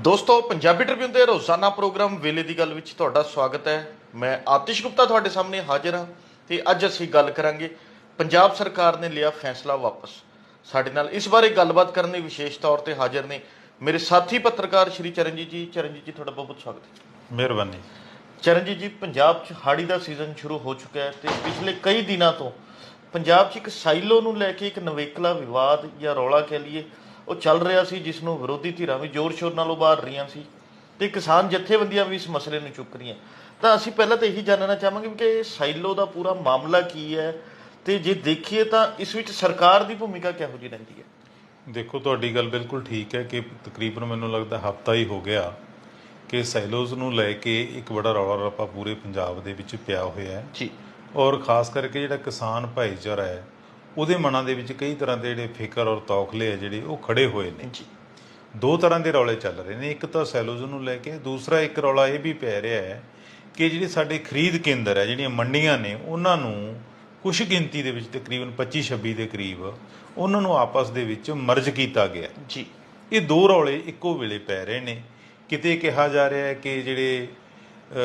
ਦੋਸਤੋ ਪੰਜਾਬੀ ਟ੍ਰਿਬਿਊਨ ਦੇ ਰੋਜ਼ਾਨਾ ਪ੍ਰੋਗਰਾਮ ਵੇਲੇ ਦੀ ਗੱਲ ਵਿੱਚ ਤੁਹਾਡਾ ਸਵਾਗਤ ਹੈ। ਮੈਂ ਆਤਿਸ਼ ਗੁਪਤਾ ਤੁਹਾਡੇ ਸਾਹਮਣੇ ਹਾਜ਼ਰ ਹਾਂ ਤੇ ਅੱਜ ਅਸੀਂ ਗੱਲ ਕਰਾਂਗੇ ਪੰਜਾਬ ਸਰਕਾਰ ਨੇ ਲਿਆ ਫੈਸਲਾ ਵਾਪਸ। ਸਾਡੇ ਨਾਲ ਇਸ ਬਾਰੇ ਗੱਲਬਾਤ ਕਰਨ ਲਈ ਵਿਸ਼ੇਸ਼ ਤੌਰ ਤੇ ਹਾਜ਼ਰ ਨੇ ਮੇਰੇ ਸਾਥੀ ਪੱਤਰਕਾਰ ਸ਼੍ਰੀ ਚਰਨਜੀਤ ਜੀ। ਚਰਨਜੀਤ ਜੀ ਤੁਹਾਡਾ ਬਹੁਤ ਸਵਾਗਤ ਹੈ। ਮਿਹਰਬਾਨੀ। ਚਰਨਜੀਤ ਜੀ ਪੰਜਾਬ 'ਚ ਹਾੜੀ ਦਾ ਸੀਜ਼ਨ ਸ਼ੁਰੂ ਹੋ ਚੁੱਕਾ ਹੈ ਤੇ ਪਿਛਲੇ ਕਈ ਦਿਨਾਂ ਤੋਂ ਪੰਜਾਬ 'ਚ ਇੱਕ ਸਾਈਲੋ ਨੂੰ ਲੈ ਕੇ ਇੱਕ ਨਵੇਕਲਾ ਵਿਵਾਦ ਜਾਂ ਰੌਲਾ ਕਹਿ ਲਈਏ ਉਹ ਚੱਲ ਰਿਹਾ ਸੀ ਜਿਸ ਨੂੰ ਵਿਰੋਧੀ ਧਿਰਾਂ ਵੀ ਜ਼ੋਰ-ਸ਼ੋਰ ਨਾਲ ਉਭਾਰ ਰਹੀਆਂ ਸੀ ਤੇ ਕਿਸਾਨ ਜਥੇਬੰਦੀਆਂ ਵੀ ਇਸ ਮਸਲੇ ਨੂੰ ਚੁੱਕ ਰਹੀਆਂ। ਤਾਂ ਅਸੀਂ ਪਹਿਲਾਂ ਤਾਂ ਇਹੀ ਜਾਣਨਾ ਚਾਹਾਂਗੇ ਕਿ ਸਾਈਲੋ ਦਾ ਪੂਰਾ ਮਾਮਲਾ ਕੀ ਹੈ ਤੇ ਜੇ ਦੇਖੀਏ ਤਾਂ ਇਸ ਵਿੱਚ ਸਰਕਾਰ ਦੀ ਭੂਮਿਕਾ ਕਿਹੋ ਜਿਹੀ ਰਹਿੰਦੀ ਹੈ? ਦੇਖੋ ਤੁਹਾਡੀ ਗੱਲ ਬਿਲਕੁਲ ਠੀਕ ਹੈ ਕਿ ਤਕਰੀਬਨ ਮੈਨੂੰ ਲੱਗਦਾ ਹਫਤਾ ਹੀ ਹੋ ਗਿਆ ਕਿ ਸੈਲੋਜ਼ ਨੂੰ ਲੈ ਕੇ ਇੱਕ ਬੜਾ ਰੌਲਾ ਰੱਪਾ ਪੂਰੇ ਪੰਜਾਬ ਦੇ ਵਿੱਚ ਪਿਆ ਹੋਇਆ ਹੈ। ਜੀ। ਔਰ ਖਾਸ ਕਰਕੇ ਜਿਹੜਾ ਕਿਸਾਨ ਭਾਈਚਾਰਾ ਹੈ ਉਹਦੇ ਮਨਾਂ ਦੇ ਵਿੱਚ ਕਈ ਤਰ੍ਹਾਂ ਦੇ ਜਿਹੜੇ ਫਿਕਰ ਔਰ ਤੌਖਲੇ ਆ ਜਿਹੜੇ ਉਹ ਖੜੇ ਹੋਏ ਨੇ। ਜੀ। ਦੋ ਤਰ੍ਹਾਂ ਦੇ ਰੌਲੇ ਚੱਲ ਰਹੇ ਨੇ ਇੱਕ ਤਾਂ ਸੈਲੋਜ਼ ਨੂੰ ਲੈ ਕੇ ਦੂਸਰਾ ਇੱਕ ਰੌਲਾ ਇਹ ਵੀ ਪੈ ਰਿਹਾ ਹੈ ਕਿ ਜਿਹੜੇ ਸਾਡੇ ਖਰੀਦ ਕੇਂਦਰ ਹੈ ਜਿਹੜੀਆਂ ਮੰਡੀਆਂ ਨੇ ਉਹਨਾਂ ਨੂੰ ਕੁਝ ਗਿਣਤੀ ਦੇ ਵਿੱਚ ਤਕਰੀਬਨ 25 26 ਦੇ ਕਰੀਬ ਉਹਨਾਂ ਨੂੰ ਆਪਸ ਦੇ ਵਿੱਚ ਮਰਜ ਕੀਤਾ ਗਿਆ। ਜੀ। ਇਹ ਦੋ ਰੌਲੇ ਇੱਕੋ ਵੇਲੇ ਪੈ ਰਹੇ ਨੇ। ਕਿਤੇ ਕਿਹਾ ਜਾ ਰਿਹਾ ਹੈ ਕਿ ਜਿਹੜੇ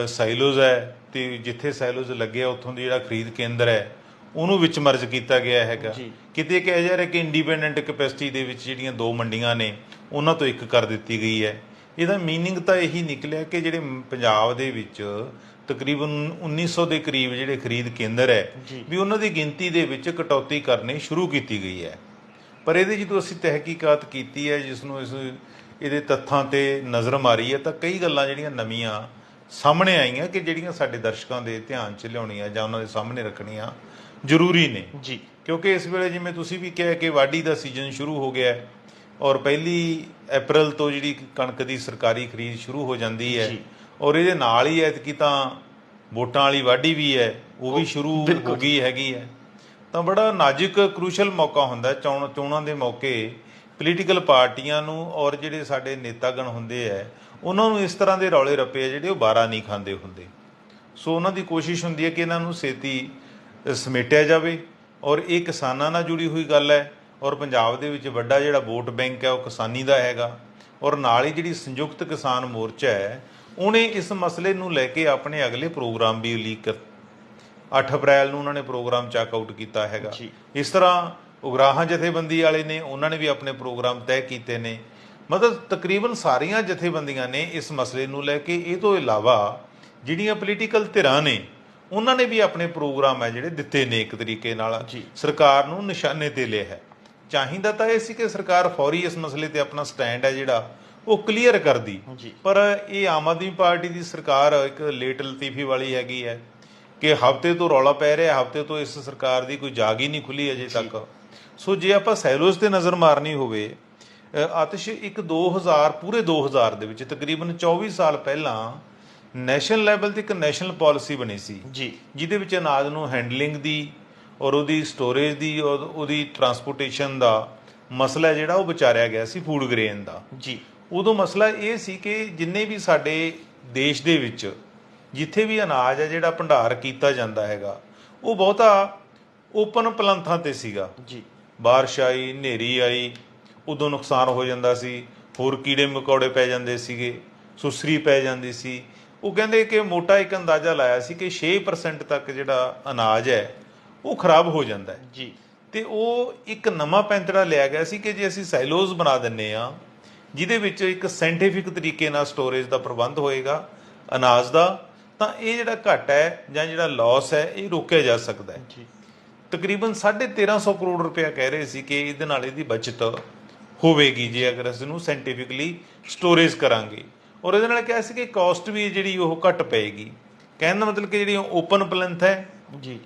ਸਾਈਲੋਜ਼ ਹੈ ਤੇ ਜਿੱਥੇ ਸਾਈਲੋਜ਼ ਲੱਗਿਆ ਉੱਥੋਂ ਦੀ ਜਿਹੜਾ ਖਰੀਦ ਕੇਂਦਰ ਹੈ ਉਹਨੂੰ ਵਿੱਚ ਮਰਜ ਕੀਤਾ ਗਿਆ ਹੈਗਾ। ਕਿਤੇ ਕਿਹਾ ਜਾ ਰਿਹਾ ਕਿ ਇੰਡੀਪੈਂਡੈਂਟ ਕੈਪੈਸਿਟੀ ਦੇ ਵਿੱਚ ਜਿਹੜੀਆਂ ਦੋ ਮੰਡੀਆਂ ਨੇ ਉਹਨਾਂ ਤੋਂ ਇੱਕ ਕਰ ਦਿੱਤੀ ਗਈ ਹੈ ਇਹਦਾ ਮੀਨਿੰਗ ਤਾਂ ਇਹੀ ਨਿਕਲਿਆ ਕਿ ਜਿਹੜੇ ਪੰਜਾਬ ਦੇ ਵਿੱਚ ਤਕਰੀਬਨ 1900 ਦੇ ਕਰੀਬ ਜਿਹੜੇ ਖਰੀਦ ਕੇਂਦਰ ਹੈ। ਵੀ ਉਹਨਾਂ ਦੀ ਗਿਣਤੀ ਦੇ ਵਿੱਚ ਕਟੌਤੀ ਕਰਨੀ ਸ਼ੁਰੂ ਕੀਤੀ ਗਈ ਹੈ ਪਰ ਇਹਦੇ ਜਦੋਂ ਅਸੀਂ ਤਹਿਕੀਕਾਤ ਕੀਤੀ ਹੈ ਜਿਸ ਨੂੰ ਇਸ ਇਹਦੇ ਤੱਥਾਂ ਤੇ ਨਜ਼ਰ ਮਾਰੀ ਹੈ ਤਾਂ ਕਈ ਗੱਲਾਂ ਜਿਹੜੀਆਂ ਨਵੀਆਂ ਸਾਹਮਣੇ ਆਈਆਂ ਕਿ ਜਿਹੜੀਆਂ ਸਾਡੇ ਦਰਸ਼ਕਾਂ ਦੇ ਧਿਆਨ 'ਚ ਲਿਆਉਣੀਆਂ ਜਾਂ ਉਹਨਾਂ ਦੇ ਸਾਹਮਣੇ ਰੱਖਣੀਆਂ ਜ਼ਰੂਰੀ ਨੇ। ਜੀ। ਕਿਉਂਕਿ ਇਸ ਵੇਲੇ ਜਿਵੇਂ ਤੁਸੀਂ ਵੀ ਕਿਹਾ ਕਿ ਵਾਢੀ ਦਾ ਸੀਜ਼ਨ ਸ਼ੁਰੂ ਹੋ ਗਿਆ ਹੈ ਔਰ ਪਹਿਲੀ ਅਪ੍ਰੈਲ ਤੋਂ ਜਿਹੜੀ ਕਣਕ ਦੀ ਸਰਕਾਰੀ ਖਰੀਦ ਸ਼ੁਰੂ ਹੋ ਜਾਂਦੀ ਹੈ। ਔਰ ਇਹਦੇ ਨਾਲ ਹੀ ਐਤਕੀ ਤਾਂ ਵੋਟਾਂ ਵਾਲੀ ਵਾਢੀ ਵੀ ਹੈ ਉਹ ਵੀ ਸ਼ੁਰੂ ਹੋ ਗਈ ਹੈਗੀ ਹੈ। ਤਾਂ ਬੜਾ ਨਾਜ਼ੁਕ ਕ੍ਰੂਸ਼ਲ ਮੌਕਾ ਹੁੰਦਾ ਚੋਣ ਚੋਣਾਂ ਦੇ ਮੌਕੇ ਪੋਲੀਟੀਕਲ ਪਾਰਟੀਆਂ ਨੂੰ ਔਰ ਜਿਹੜੇ ਸਾਡੇ ਨੇਤਾਗਣ ਹੁੰਦੇ ਆ ਉਹਨਾਂ ਨੂੰ ਇਸ ਤਰ੍ਹਾਂ ਦੇ ਰੌਲੇ ਰੱਪੇ ਜਿਹੜੇ ਉਹ ਬਾਰਾ ਨਹੀਂ ਖਾਂਦੇ ਹੁੰਦੇ। ਸੋ ਉਹਨਾਂ ਦੀ ਕੋਸ਼ਿਸ਼ ਹੁੰਦੀ ਹੈ ਕਿ ਇਹਨਾਂ ਨੂੰ ਅ, ਸਮੇਟਿਆ ਜਾਵੇ ਔਰ ਇਹ ਕਿਸਾਨਾਂ ਨਾਲ ਜੁੜੀ ਹੋਈ ਗੱਲ ਹੈ ਔਰ ਪੰਜਾਬ ਦੇ ਵਿੱਚ ਵੱਡਾ ਜਿਹੜਾ ਵੋਟ ਬੈਂਕ ਹੈ ਉਹ ਕਿਸਾਨੀ ਦਾ ਹੈਗਾ ਔਰ ਨਾਲ ਹੀ ਜਿਹੜੀ ਸੰਯੁਕਤ ਕਿਸਾਨ ਮੋਰਚਾ ਹੈ ਉਹਨੇ ਇਸ ਮਸਲੇ ਨੂੰ ਲੈ ਕੇ ਆਪਣੇ ਅਗਲੇ ਪ੍ਰੋਗਰਾਮ ਵੀ ਲੀਕ ਕਰ 8 ਅਪ੍ਰੈਲ ਨੂੰ ਉਹਨਾਂ ਨੇ ਪ੍ਰੋਗਰਾਮ ਚੱਕ ਆਊਟ ਕੀਤਾ ਹੈਗਾ। ਇਸ ਤਰ੍ਹਾਂ ਉਗਰਾਹਾਂ ਜਥੇਬੰਦੀ ਵਾਲੇ ਨੇ ਉਹਨਾਂ ਨੇ ਵੀ ਆਪਣੇ ਪ੍ਰੋਗਰਾਮ ਤੈਅ ਕੀਤੇ ਨੇ ਮਤਲਬ ਤਕਰੀਬਨ ਸਾਰੀਆਂ ਜਥੇਬੰਦੀਆਂ ਨੇ ਇਸ ਮਸਲੇ ਨੂੰ ਲੈ ਕੇ ਇਹ ਤੋਂ ਇਲਾਵਾ ਜਿਹੜੀਆਂ ਪੋਲੀਟੀਕਲ ਧਿਰਾਂ ਨੇ ਉਹਨਾਂ ਨੇ ਵੀ ਆਪਣੇ ਪ੍ਰੋਗਰਾਮ ਹੈ ਜਿਹੜੇ ਦਿੱਤੇ ਨੇ ਇੱਕ ਤਰੀਕੇ ਨਾਲ। ਸਰਕਾਰ ਨੂੰ ਨਿਸ਼ਾਨੇ ਤੇ ਲਿਆ ਹੈ। ਚਾਹੀਦਾ ਤਾਂ ਇਹ ਸੀ ਕਿ ਸਰਕਾਰ ਫੌਰੀ ਇਸ ਮਸਲੇ ਤੇ ਆਪਣਾ ਸਟੈਂਡ ਹੈ ਜਿਹੜਾ ਉਹ ਕਲੀਅਰ ਕਰਦੀ। ਪਰ ਇਹ ਆਮ ਆਦਮੀ ਪਾਰਟੀ ਦੀ ਸਰਕਾਰ ਇੱਕ ਲੇਟ ਲਤੀਫੀ ਵਾਲੀ ਹੈਗੀ ਹੈ ਕਿ ਹਫ਼ਤੇ ਤੋਂ ਰੌਲਾ ਪੈ ਰਿਹਾ ਹਫ਼ਤੇ ਤੋਂ ਇਸ ਸਰਕਾਰ ਦੀ ਕੋਈ ਜਾਗ ਹੀ ਨਹੀਂ ਖੁੱਲੀ ਅਜੇ ਤੱਕ। ਸੋ ਜੇ ਆਪਾਂ ਸੈਲੋਸ ਤੇ ਨਜ਼ਰ ਮਾਰਨੀ ਹੋਵੇ ਆਤਿਸ਼ ਇੱਕ 2000 ਪੂਰੇ 2000 ਦੇ ਵਿੱਚ ਤਕਰੀਬਨ 24 ਸਾਲ ਪਹਿਲਾਂ ਨੈਸ਼ਨਲ ਲੈਵਲ ਤੇ ਇੱਕ ਨੈਸ਼ਨਲ ਪਾਲਿਸੀ ਬਣੀ ਸੀ। ਜੀ। ਜਿਹਦੇ ਵਿੱਚ ਅਨਾਜ ਨੂੰ ਹੈਂਡਲਿੰਗ ਦੀ ਔਰ ਉਹਦੀ ਸਟੋਰੇਜ ਦੀ ਔਰ ਉਹਦੀ ਟਰਾਂਸਪੋਰਟੇਸ਼ਨ ਦਾ ਮਸਲਾ ਜਿਹੜਾ ਉਹ ਵਿਚਾਰਿਆ ਗਿਆ ਸੀ ਫੂਡ ਗ੍ਰੇਨ ਦਾ। ਜੀ। ਉਦੋਂ ਮਸਲਾ ਇਹ ਸੀ ਕਿ ਜਿੰਨੇ ਵੀ ਸਾਡੇ ਦੇਸ਼ ਦੇ ਵਿੱਚ ਜਿੱਥੇ ਵੀ ਅਨਾਜ ਹੈ ਜਿਹੜਾ ਭੰਡਾਰ ਕੀਤਾ ਜਾਂਦਾ ਹੈਗਾ ਉਹ ਬਹੁਤਾ ਓਪਨ ਪਲੰਥਾਂ ਤੇ ਸੀਗਾ। ਜੀ। ਬਾਰਿਸ਼ ਆਈ ਹਨੇਰੀ ਆਈ ਉਦੋਂ ਨੁਕਸਾਨ ਹੋ ਜਾਂਦਾ ਸੀ। ਹੋਰ ਕੀੜੇ ਮਕੌੜੇ ਪੈ ਜਾਂਦੇ ਸੀਗੇ ਸੁਸਰੀ ਪੈ ਜਾਂਦੀ ਸੀ। ਉਹ ਕਹਿੰਦੇ ਕਿ ਮੋਟਾ ਇੱਕ ਅੰਦਾਜ਼ਾ ਲਾਇਆ ਸੀ ਕਿ 6% ਤੱਕ ਜਿਹੜਾ ਅਨਾਜ ਹੈ ਉਹ ਖਰਾਬ ਹੋ ਜਾਂਦਾ ਹੈ। ਜੀ। ਤੇ ਉਹ ਇੱਕ ਨਵਾਂ ਪੈਂਤੜਾ ਲਿਆ ਗਿਆ ਸੀ ਕਿ ਜੇ ਅਸੀਂ ਸਾਈਲੋਜ਼ ਬਣਾ ਦਿੰਨੇ ਆ ਜਿਹਦੇ ਵਿੱਚ ਇੱਕ ਸਾਇੰਟੀਫਿਕ ਤਰੀਕੇ ਨਾਲ ਸਟੋਰੇਜ ਦਾ ਪ੍ਰਬੰਧ ਹੋਏਗਾ ਅਨਾਜ ਦਾ ਤਾਂ ਇਹ ਜਿਹੜਾ ਘਟ ਹੈ ਜਾਂ ਜਿਹੜਾ ਲਾਸ ਹੈ ਇਹ ਰੋਕਿਆ ਜਾ ਸਕਦਾ ਹੈ। ਜੀ। ਤਕਰੀਬਨ 1350 ਕਰੋੜ ਰੁਪਇਆ ਕਹਿ ਰਹੇ ਸੀ ਕਿ ਇਹਦੇ ਨਾਲ ਇਹਦੀ ਬਚਤ ਹੋਵੇਗੀ ਜੇ ਅਗਰ ਅਸੀਂ ਨੂੰ ਸਾਇੰਟੀਫਿਕਲੀ ਸਟੋਰੇਜ ਕਰਾਂਗੇ। ਔਰ ਇਹਦੇ ਨਾਲ ਕਿਹਾ ਸੀ ਕਿ ਕਾਸਟ ਵੀ ਜਿਹੜੀ ਉਹ ਘਟ ਪਏਗੀ। ਕਹਿਣ ਦਾ ਮਤਲਬ ਕਿ ਜਿਹੜੀ ਓਪਨ ਪਲੰਥ ਹੈ ਜੀ।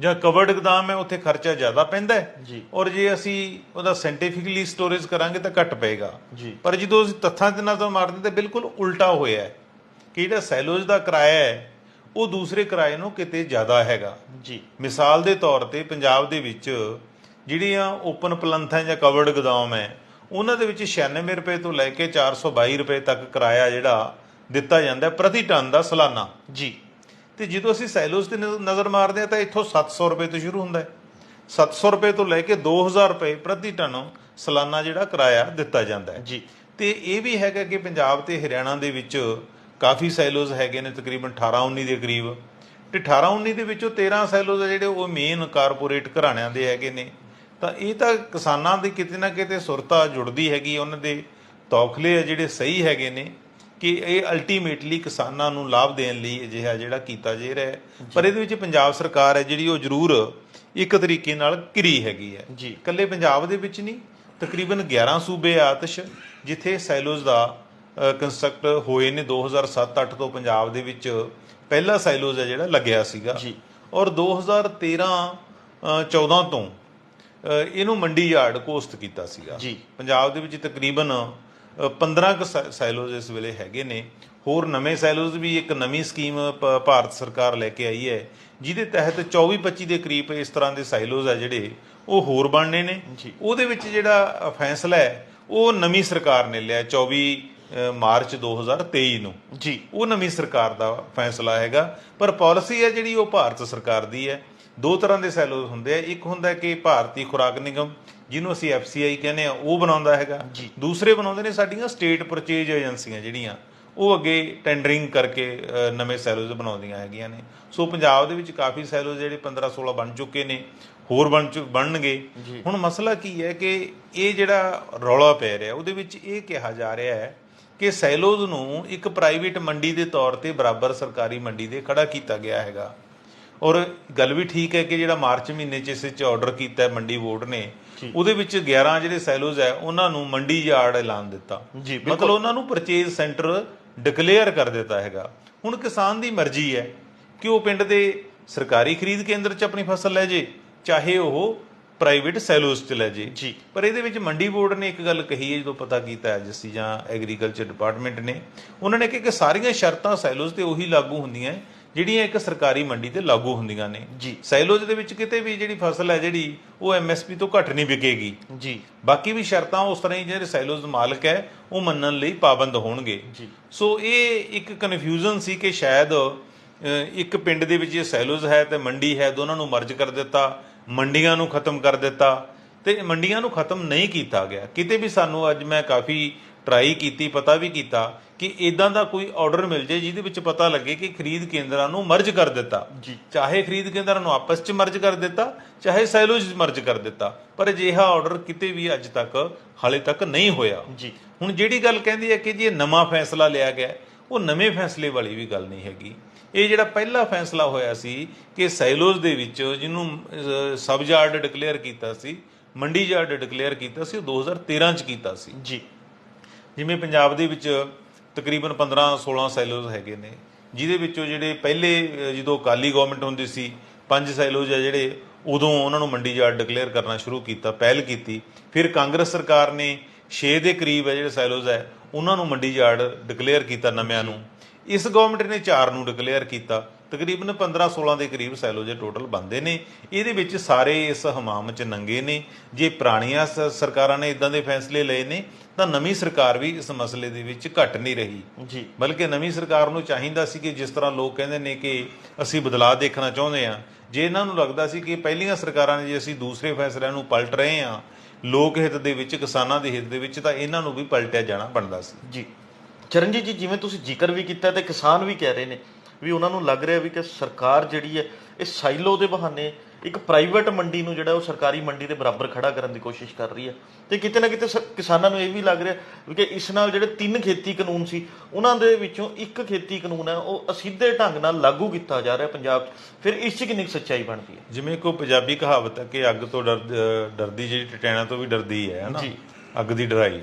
ਜਾਂ ਕਵਰਡ ਗੋਦਾਮ ਹੈ ਉੱਥੇ ਖਰਚਾ ਜ਼ਿਆਦਾ ਪੈਂਦਾ ਹੈ। ਜੀ। ਔਰ ਜੇ ਅਸੀਂ ਉਹਦਾ ਸਾਇੰਟੀਫਿਕਲੀ ਸਟੋਰੇਜ ਕਰਾਂਗੇ ਤਾਂ ਘੱਟ ਪਏਗਾ। ਜੀ। ਪਰ ਜਦੋਂ ਅਸੀਂ ਤੱਥਾਂ ਤੇ ਨਜ਼ਰ ਮਾਰਦੇ ਤਾਂ ਬਿਲਕੁਲ ਉਲਟਾ ਹੋਇਆ ਹੈ ਕਿ ਜਿਹੜਾ ਸੈਲੋਜ ਦਾ ਕਿਰਾਇਆ ਹੈ ਉਹ ਦੂਸਰੇ ਕਿਰਾਏ ਨੂੰ ਕਿਤੇ ਜ਼ਿਆਦਾ ਹੈਗਾ। ਜੀ। ਮਿਸਾਲ ਦੇ ਤੌਰ ਤੇ ਪੰਜਾਬ ਦੇ ਵਿੱਚ ਜਿਹੜੀਆਂ ਓਪਨ ਪਲੰਥਾਂ ਜਾਂ ਕਵਰਡ ਗੋਦਾਮ ਹੈ ਉਹਨਾਂ ਦੇ ਵਿੱਚ 96 ਰੁਪਏ ਤੋਂ ਲੈ ਕੇ 422 ਰੁਪਏ ਤੱਕ ਕਿਰਾਇਆ ਜਿਹੜਾ ਦਿੱਤਾ ਜਾਂਦਾ ਪ੍ਰਤੀ ਟਨ ਦਾ ਸਾਲਾਨਾ। ਜੀ। ਤੇ ਜਦੋਂ ਅਸੀਂ ਸੈਲੋਸ ਤੇ ਨਜ਼- ਨਜ਼ਰ ਮਾਰਦੇ ਆ ਤਾਂ ਇੱਥੋਂ 700 ਰੁਪਏ ਤੋਂ ਸ਼ੁਰੂ ਹੁੰਦਾ ਹੈ। 700 ਰੁਪਏ ਤੋਂ ਲੈ ਕੇ 2000 ਰੁਪਏ ਪ੍ਰਤੀ ਟਨ ਸਾਲਾਨਾ ਜਿਹੜਾ ਕਿਰਾਇਆ ਦਿੱਤਾ ਜਾਂਦਾ ਹੈ। ਜੀ। ਤੇ ਇਹ ਵੀ ਹੈਗਾ ਕਿ ਪੰਜਾਬ ਤੇ ਹਰਿਆਣਾ ਦੇ ਵਿੱਚ ਕਾਫੀ ਸਾਈਲੋਜ਼ ਹੈਗੇ ਨੇ, ਤਕਰੀਬਨ 18 19 ਦੇ ਕਰੀਬ। ਤੇ 18 19 ਦੇ ਵਿੱਚੋਂ 13 ਸਾਈਲੋਜ਼ ਆ ਜਿਹੜੇ ਉਹ ਮੇਨ ਕਾਰਪੋਰੇਟ ਘਰਾਣਿਆਂ ਦੇ ਹੈਗੇ ਨੇ। ਤਾਂ ਇਹ ਤਾਂ ਕਿਸਾਨਾਂ ਦੀ ਕਿਤੇ ਨਾ ਕਿਤੇ ਸੁਰਤਾ ਜੁੜਦੀ ਹੈਗੀ ਉਹਨਾਂ ਦੇ ਤੌਖਲੇ ਆ ਜਿਹੜੇ ਸਹੀ ਹੈਗੇ ਨੇ ਕਿ ਇਹ ਅਲਟੀਮੇਟਲੀ ਕਿਸਾਨਾਂ ਨੂੰ ਲਾਭ ਦੇਣ ਲਈ ਅਜਿਹਾ ਜਿਹੜਾ ਕੀਤਾ ਜਾ ਰਿਹਾ ਪਰ ਇਹਦੇ ਵਿੱਚ ਪੰਜਾਬ ਸਰਕਾਰ ਹੈ ਜਿਹੜੀ ਉਹ ਜ਼ਰੂਰ ਇੱਕ ਤਰੀਕੇ ਨਾਲ ਘਿਰੀ ਹੈਗੀ ਹੈ ਜੀ। ਇਕੱਲੇ ਪੰਜਾਬ ਦੇ ਵਿੱਚ ਨਹੀਂ ਤਕਰੀਬਨ 11 ਸੂਬੇ ਆਤਸ਼ ਜਿੱਥੇ ਸਾਈਲੋਜ਼ ਦਾ ਕੰਸਟਰਕਟ ਹੋਏ ਨੇ 2007-8 ਤੋਂ ਪੰਜਾਬ ਦੇ ਵਿੱਚ ਪਹਿਲਾ ਸਾਈਲੋਜ਼ ਹੈ ਜਿਹੜਾ ਲੱਗਿਆ ਸੀਗਾ ਜੀ। ਔਰ 2013-14 ਤੋਂ ਅ, ਇਹਨੂੰ ਮੰਡੀ ਯਾਰਡ ਕੋਸਟ ਕੀਤਾ ਸੀਗਾ। ਜੀ। ਪੰਜਾਬ ਦੇ ਵਿੱਚ ਤਕਰੀਬਨ ਅ, 15 ਕੁ ਸਾਈਲੋਜ਼ ਇਸ ਵੇਲੇ ਹੈਗੇ ਨੇ। ਹੋਰ ਨਵੇਂ ਸਾਈਲੋਜ਼ ਵੀ ਇੱਕ ਨਵੀਂ ਸਕੀਮ ਭਾਰਤ ਸਰਕਾਰ ਲੈ ਕੇ ਆਈ ਹੈ। ਜਿਹਦੇ ਤਹਿਤ 24-25 ਦੇ ਕਰੀਬ ਇਸ ਤਰ੍ਹਾਂ ਦੇ ਸਾਈਲੋਜ਼ ਆ ਜਿਹੜੇ ਉਹ ਹੋਰ ਬਣਨੇ ਨੇ। ਉਹਦੇ ਵਿੱਚ ਜਿਹੜਾ ਫੈਸਲਾ ਹੈ ਉਹ ਨਵੀਂ ਸਰਕਾਰ ਨੇ ਲਿਆ 24 ਅ, ਮਾਰਚ 2023 ਨੂੰ। ਜੀ। ਉਹ ਨਵੀਂ ਸਰਕਾਰ ਦਾ ਫੈਸਲਾ ਹੈਗਾ। ਪਰ ਪਾਲਿਸੀ ਹੈ ਜਿਹੜੀ ਉਹ ਭਾਰਤ ਸਰਕਾਰ ਦੀ ਹੈ। ਦੋ ਤਰ੍ਹਾਂ ਦੇ ਸੈਲੋਜ਼ ਹੁੰਦੇ ਆ। ਇੱਕ ਹੁੰਦਾ ਕਿ ਭਾਰਤੀ ਖੁਰਾਕ ਨਿਗਮ ਜਿਹਨੂੰ ਅਸੀਂ ਐਫਸੀਆਈ ਕਹਿੰਦੇ ਆ ਉਹ ਬਣਾਉਂਦਾ ਹੈਗਾ। ਦੂਸਰੇ ਬਣਾਉਂਦੇ ਨੇ ਸਾਡੀਆਂ ਸਟੇਟ ਪਰਚੇਜ ਏਜੰਸੀਆਂ ਜਿਹੜੀਆਂ ਉਹ ਅੱਗੇ ਟੈਂਡਰਿੰਗ ਕਰਕੇ ਨਵੇਂ ਸੈਲੋਜ਼ ਬਣਾਉਂਦੀਆਂ ਹੈਗੀਆਂ ਨੇ। ਸੋ ਪੰਜਾਬ ਦੇ ਵਿੱਚ ਕਾਫੀ ਸੈਲੋਜ਼ ਜਿਹੜੇ 15 16 ਬਣ ਚੁੱਕੇ ਨੇ ਹੋਰ ਬਣ ਚੁ- ਬਣਨਗੇ। ਹੁਣ ਮਸਲਾ ਕੀ ਹੈ ਕਿ ਇਹ ਜਿਹੜਾ ਰੌਲਾ ਪੈ ਰਿਹਾ ਉਹਦੇ ਵਿੱਚ ਇਹ ਕਿਹਾ ਜਾ ਰਿਹਾ ਹੈ ਕਿ ਸੈਲੋਜ਼ ਨੂੰ ਇੱਕ ਪ੍ਰਾਈਵੇਟ ਮੰਡੀ ਦੇ ਤੌਰ ਤੇ ਬਰਾਬਰ ਸਰਕਾਰੀ ਮੰਡੀ ਦੇ ਖੜਾ ਕੀਤਾ ਗਿਆ ਹੈਗਾ। ਔਰ ਗੱਲ ਵੀ ਠੀਕ ਹੈ ਕਿ ਜਿਹੜਾ ਮਾਰਚ ਮਹੀਨੇ 'ਚ ਇਸ 'ਚ ਆਰਡਰ ਕੀਤਾ ਹੈ ਮੰਡੀ ਬੋਰਡ ਨੇ। ਉਹਦੇ ਵਿੱਚ 11 ਜਿਹੜੇ ਸੈਲੋਜ਼ ਹੈ ਉਹਨਾਂ ਨੂੰ ਮੰਡੀ ਯਾਰਡ ਐਲਾਨ ਦਿੱਤਾ। ਮਤਲਬ ਉਹਨਾਂ ਨੂੰ ਪਰਚੇਜ਼ ਸੈਂਟਰ ਡਿਕਲੇਅਰ ਕਰ ਦਿੱਤਾ ਹੈਗਾ ਹੁਣ ਕਿਸਾਨ ਦੀ ਮਰਜ਼ੀ ਹੈ ਕਿ ਉਹ ਪਿੰਡ ਦੇ ਸਰਕਾਰੀ ਖਰੀਦ ਕੇਂਦਰ 'ਚ ਆਪਣੀ ਫਸਲ ਲੈ ਜੇ ਚਾਹੇ ਉਹ ਪ੍ਰਾਈਵੇਟ ਸੈਲੋਜ਼ 'ਚ ਲੈ ਜੇ ਜੀ। ਪਰ ਇਹਦੇ ਵਿੱਚ ਮੰਡੀ ਬੋਰਡ ਨੇ ਇੱਕ ਗੱਲ ਕਹੀ ਹੈ ਜਦੋਂ ਪਤਾ ਕੀਤਾ ਐਜਸੀ ਜਾਂ ਐਗਰੀਕਲਚਰ ਡਿਪਾਰਟਮੈਂਟ ਨੇ ਉਹਨਾਂ ਨੇ ਕਿਹਾ ਕਿ ਸਾਰੀਆਂ ਸ਼ਰਤਾਂ ਸੈਲੋਜ਼ ਤੇ ਉਹੀ ਲਾਗੂ ਹੁੰਦੀਆਂ ਹੈ, ਜਿਹੜੀਆਂ ਇੱਕ ਸਰਕਾਰੀ ਮੰਡੀ ਤੇ ਲਾਗੂ ਹੁੰਦੀਆਂ ਨੇ। ਜੀ। ਸੈਲੋਜ਼ ਦੇ ਵਿੱਚ ਕਿਤੇ ਵੀ ਜਿਹੜੀ ਫਸਲ ਹੈ ਜਿਹੜੀ ਉਹ ਐਮਐਸਪੀ ਤੋਂ ਘੱਟ ਨਹੀਂ ਵਿਕੇਗੀ। ਜੀ। ਬਾਕੀ ਵੀ ਸ਼ਰਤਾਂ ਉਸ ਤਰ੍ਹਾਂ ਹੀ ਜਿਹੜੇ ਸੈਲੋਜ਼ ਮਾਲਕ ਹੈ ਉਹ ਮੰਨਣ ਲਈ ਪਾਬੰਦ ਹੋਣਗੇ। ਜੀ। ਸੋ ਇਹ ਇੱਕ ਕਨਫਿਊਜ਼ਨ ਸੀ ਕਿ ਸ਼ਾਇਦ ਇੱਕ ਪਿੰਡ ਦੇ ਵਿੱਚ ਇਹ ਸੈਲੋਜ਼ ਹੈ ਤੇ ਮੰਡੀ ਹੈ ਦੋਨਾਂ ਨੂੰ ਮਰਜ ਕਰ ਦਿੱਤਾ ਮੰਡੀਆਂ ਨੂੰ ਖਤਮ ਕਰ ਦਿੱਤਾ ਤੇ ਮੰਡੀਆਂ ਨੂੰ ਖਤਮ ਨਹੀਂ ਕੀਤਾ ਗਿਆ। ਕਿਤੇ ਵੀ ਸਾਨੂੰ ਅੱਜ ਮੈਂ ਕਾਫੀ ਟਰਾਈ ਕੀਤੀ ਪਤਾ ਵੀ ਕੀਤਾ ਕਿ ਇਦਾਂ ਦਾ ਕੋਈ ਆਰਡਰ ਮਿਲ ਜੇ ਜਿਹਦੇ ਵਿੱਚ ਪਤਾ ਲੱਗੇ ਕਿ ਖਰੀਦ ਕੇਂਦਰਾਂ ਨੂੰ ਮਰਜ ਕਰ ਦਿੱਤਾ। ਚਾਹੇ ਖਰੀਦ ਕੇਂਦਰਾਂ ਨੂੰ ਆਪਸ 'ਚ ਮਰਜ ਕਰ ਦਿੱਤਾ ਚਾਹੇ ਸੈਲੋਜ਼ ਮਰਜ ਕਰ ਦਿੱਤਾ ਪਰ ਅਜਿਹਾ ਆਰਡਰ ਕਿਤੇ ਵੀ ਅੱਜ ਤੱਕ ਹਾਲੇ ਤੱਕ ਨਹੀਂ ਹੋਇਆ। ਜੀ। ਹੁਣ ਜਿਹੜੀ ਗੱਲ ਕਹਿੰਦੀ ਹੈ ਕਿ ਜੀ ਇਹ ਨਵਾਂ ਫੈਸਲਾ ਲਿਆ ਗਿਆ ਉਹ ਨਵੇਂ ਫੈਸਲੇ ਵਾਲੀ ਵੀ ਗੱਲ ਨਹੀਂ ਹੈਗੀ। ਇਹ ਜਿਹੜਾ ਪਹਿਲਾ ਫੈਸਲਾ ਹੋਇਆ ਸੀ ਕਿ ਸੈਲੋਜ਼ ਦੇ ਵਿੱਚ ਜਿਹਨੂੰ ਸਬ ਯਾਰਡ ਡਿਕਲੇਅਰ ਕੀਤਾ ਸੀ ਮੰਡੀ ਯਾਰਡ ਡਿਕਲੇਅਰ ਕੀਤਾ ਸੀ ਉਹ 2013 ਚ ਕੀਤਾ ਸੀ। ਜੀ। ਜਿਵੇਂ ਪੰਜਾਬ ਦੇ ਵਿੱਚ ਤਕਰੀਬਨ 15 16 ਸੈਲੋਜ਼ ਹੈਗੇ ਨੇ, ਜਿਹਦੇ ਵਿੱਚੋਂ ਜਿਹੜੇ ਪਹਿਲੇ ਜਦੋਂ ਅਕਾਲੀ ਗਵਰਨਮੈਂਟ ਹੁੰਦੀ ਸੀ, ਪੰਜ ਸੈਲੋਜ਼ ਆ ਜਿਹੜੇ, ਉਦੋਂ ਉਹਨਾਂ ਨੂੰ ਮੰਡੀ ਯਾਰਡ ਡਿਕਲੇਅਰ ਕਰਨਾ ਸ਼ੁਰੂ ਕੀਤਾ, ਪਹਿਲ ਕੀਤੀ। ਫਿਰ ਕਾਂਗਰਸ ਸਰਕਾਰ ਨੇ 6 ਦੇ ਕਰੀਬ ਹੈ ਜਿਹੜੇ ਸੈਲੋਜ਼ ਹੈ ਉਹਨਾਂ ਨੂੰ ਮੰਡੀ ਯਾਰਡ ਡਿਕਲੇਅਰ ਕੀਤਾ ਨਵਿਆਂ ਨੂੰ। ਇਸ ਗਵਰਨਮੈਂਟ ਨੇ 4 ਨੂੰ ਡਿਕਲੇਅਰ ਕੀਤਾ। ਤਕਰੀਬਨ 15 16 ਦੇ ਕਰੀਬ ਸੈਲੋਜੇ ਟੋਟਲ ਬੰਦੇ ਨੇ। ਇਹਦੇ ਵਿੱਚ ਸਾਰੇ ਇਸ ਹਮਾਮ 'ਚ ਨੰਗੇ ਨੇ। ਜੇ ਪੁਰਾਣੀਆਂ ਸਰਕਾਰਾਂ ਨੇ ਇਦਾਂ ਦੇ ਫੈਸਲੇ ਲਏ ਨੇ ਤਾਂ ਨਵੀਂ ਸਰਕਾਰ ਵੀ ਇਸ ਮਸਲੇ ਦੇ ਵਿੱਚ ਘਟ ਨਹੀਂ ਰਹੀ। ਜੀ। ਬਲਕਿ ਨਵੀਂ ਸਰਕਾਰ ਨੂੰ ਚਾਹੀਦਾ ਸੀ ਕਿ ਜਿਸ ਤਰ੍ਹਾਂ ਲੋਕ ਕਹਿੰਦੇ ਨੇ ਕਿ ਅਸੀਂ ਬਦਲਾਅ ਦੇਖਣਾ ਚਾਹੁੰਦੇ ਹਾਂ ਜੇ ਇਹਨਾਂ ਨੂੰ ਲੱਗਦਾ ਸੀ ਕਿ ਪਹਿਲੀਆਂ ਸਰਕਾਰਾਂ ਨੇ ਜੇ ਅਸੀਂ ਦੂਸਰੇ ਫੈਸਲਿਆਂ ਨੂੰ ਪਲਟ ਰਹੇ ਹਾਂ ਲੋਕ ਹਿੱਤ ਦੇ ਵਿੱਚ ਕਿਸਾਨਾਂ ਦੇ ਹਿੱਤ ਦੇ ਵਿੱਚ ਤਾਂ ਇਹਨਾਂ ਨੂੰ ਵੀ ਪਲਟਿਆ ਜਾਣਾ ਬਣਦਾ ਸੀ। ਜੀ। ਚਰਨਜੀਤ ਜੀ ਜਿਵੇਂ ਤੁਸੀਂ ਜ਼ਿਕਰ ਵੀ ਕੀਤਾ ਤੇ ਕਿਸਾਨ ਵੀ ਕਹਿ ਰਹੇ ਨੇ ਵੀ ਉਹਨਾਂ ਨੂੰ ਲੱਗ ਰਿਹਾ ਵੀ ਕਿ ਸਰਕਾਰ ਜਿਹੜੀ ਹੈ ਇਹ ਸਾਈਲੋ ਦੇ ਬਹਾਨੇ ਇੱਕ ਪ੍ਰਾਈਵੇਟ ਮੰਡੀ ਨੂੰ ਜਿਹੜਾ ਉਹ ਸਰਕਾਰੀ ਮੰਡੀ ਦੇ ਬਰਾਬਰ ਖੜਾ ਕਰਨ ਦੀ ਕੋਸ਼ਿਸ਼ ਕਰ ਰਹੀ ਹੈ। ਤੇ ਕਿਤੇ ਨਾ ਕਿਤੇ ਕਿਸਾਨਾਂ ਨੂੰ ਇਹ ਵੀ ਲੱਗ ਰਿਹਾ ਕਿ ਇਸ ਨਾਲ ਜਿਹੜੇ ਤਿੰਨ ਖੇਤੀ ਕਾਨੂੰਨ ਸੀ ਉਹਨਾਂ ਦੇ ਵਿੱਚੋਂ ਇੱਕ ਖੇਤੀ ਕਾਨੂੰਨ ਹੈ ਉਹ ਅਸਿੱਧੇ ਢੰਗ ਨਾਲ ਲਾਗੂ ਕੀਤਾ ਜਾ ਰਿਹਾ ਪੰਜਾਬ 'ਚ। ਫਿਰ ਇਸ 'ਚ ਕਿੰਨੀ ਕੁ ਸੱਚਾਈ ਬਣਦੀ ਹੈ? ਜਿਵੇਂ ਕੋਈ ਪੰਜਾਬੀ ਕਹਾਵਤ ਹੈ ਕਿ ਅੱਗ ਤੋਂ ਡਰਦੀ ਜਿਹੜੀ ਟਟੈਣਾ ਤੋਂ ਵੀ ਡਰਦੀ ਹੈ ਹਨਾ ਜੀ। ਅੱਗ ਦੀ ਡਰਾਈ।